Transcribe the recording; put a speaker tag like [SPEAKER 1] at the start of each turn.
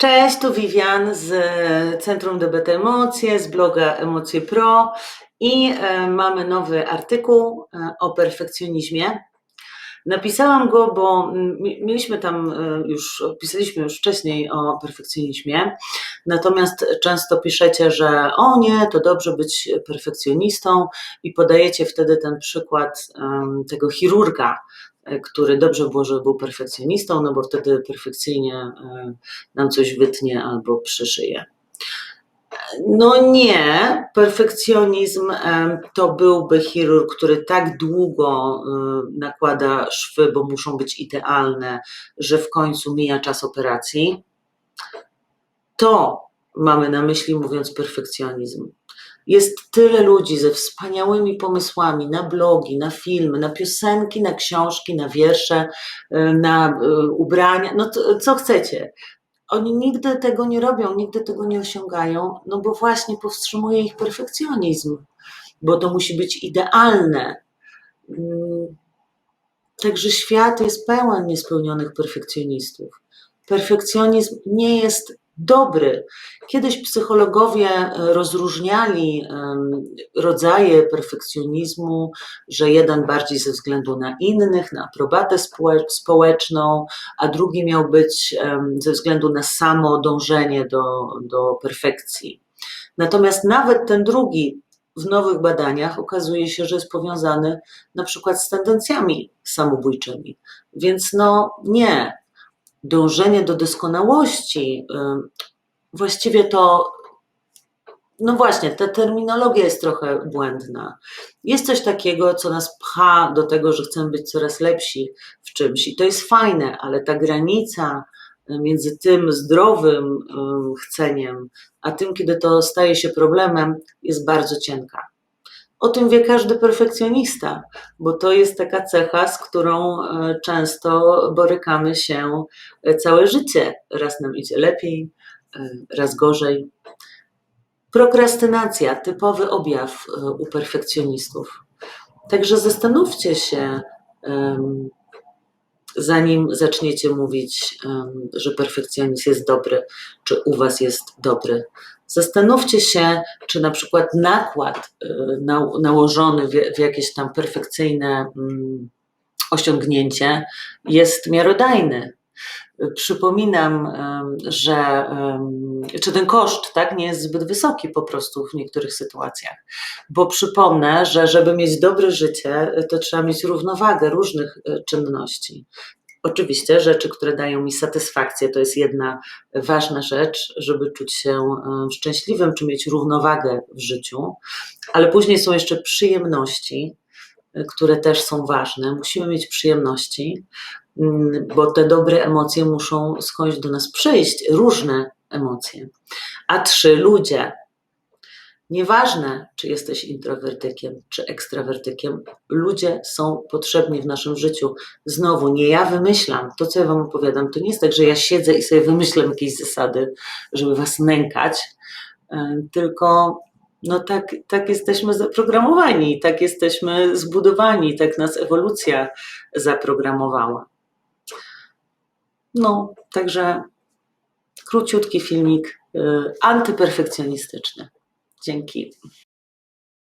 [SPEAKER 1] Cześć, tu Vivian z Centrum DBT Emocje, z bloga Emocje Pro i e, mamy nowy artykuł e, o perfekcjonizmie. Napisałam go, bo mi- mieliśmy tam e, już, pisaliśmy już wcześniej o perfekcjonizmie, natomiast często piszecie, że o nie, to dobrze być perfekcjonistą i podajecie wtedy ten przykład tego chirurga, e, który dobrze było, był perfekcjonistą, no bo wtedy perfekcyjnie e, nam coś wytnie albo przyszyje. No nie, perfekcjonizm em, to byłby chirurg, który tak długo nakłada szwy, bo muszą być idealne, że w końcu mija czas operacji. To mamy na myśli mówiąc perfekcjonizm. Jest tyle ludzi ze wspaniałymi pomysłami na blogi, na filmy, na piosenki, na książki, na wiersze, y, na y, ubrania, no to, co chcecie. Oni nigdy tego nie robią, nigdy tego nie osiągają, no bo właśnie powstrzymuje ich perfekcjonizm, bo to musi być idealne. Mm, Także świat jest pełen niespełnionych perfekcjonistów. Perfekcjonizm nie jest dobry. Kiedyś psychologowie e, rozróżniali rodzaje perfekcjonizmu, że jeden bardziej ze względu na innych, na aprobatę społe- społeczną, a drugi miał być ze względu na samo dążenie do, do perfekcji. Natomiast nawet ten drugi w nowych badaniach okazuje się, że jest powiązany na przykład z tendencjami samobójczymi. Więc no nie, dążenie do doskonałości, ym, właściwie to, no właśnie, ta terminologia jest trochę błędna. Jest coś takiego, co nas pcha do tego, że chcemy być coraz lepsi w czymś i to jest fajne, ale ta granica y, między tym zdrowym ym, chceniem, a tym, kiedy to staje się problemem, jest bardzo cienka. O tym wie każdy perfekcjonista, bo to jest taka cecha, z którą e, często borykamy się e, całe życie. Raz nam idzie lepiej, e, raz gorzej. Prokrastynacja typowy objaw u perfekcjonistów. Także zastanówcie się, zanim zaczniecie mówić, że perfekcjonizm jest dobry, czy u Was jest dobry. Zastanówcie się, czy na przykład nakład na, nałożony w, w jakieś tam perfekcyjne mm, osiągnięcie jest miarodajny. Y, Przypominam, że czy ten koszt tak, nie jest zbyt wysoki po prostu w niektórych sytuacjach. Bo przypomnę, że żeby mieć dobre życie, y, to trzeba mieć równowagę różnych y, czynności. Oczywiście rzeczy, które dają mi satysfakcję, to jest jedna ważna rzecz, żeby czuć się szczęśliwym, czy mieć równowagę w życiu, ale później są jeszcze przyjemności, e, które też są ważne. Musimy mieć przyjemności, bo te dobre emocje muszą skądś do nas przyjść, różne emocje. A trzy, ludzie. Nieważne, czy jesteś introwertykiem, czy ekstrawertykiem, ludzie są potrzebni w naszym życiu. Znowu, nie ja wymyślam. To, co ja Wam opowiadam, to nie jest tak, że ja siedzę i sobie wymyślam jakieś zasady, żeby Was nękać, e, tylko no tak, tak jesteśmy zaprogramowani, tak jesteśmy zbudowani, tak nas ewolucja zaprogramowała. No, także króciutki filmik e, antyperfekcjonistyczny. Dzięki.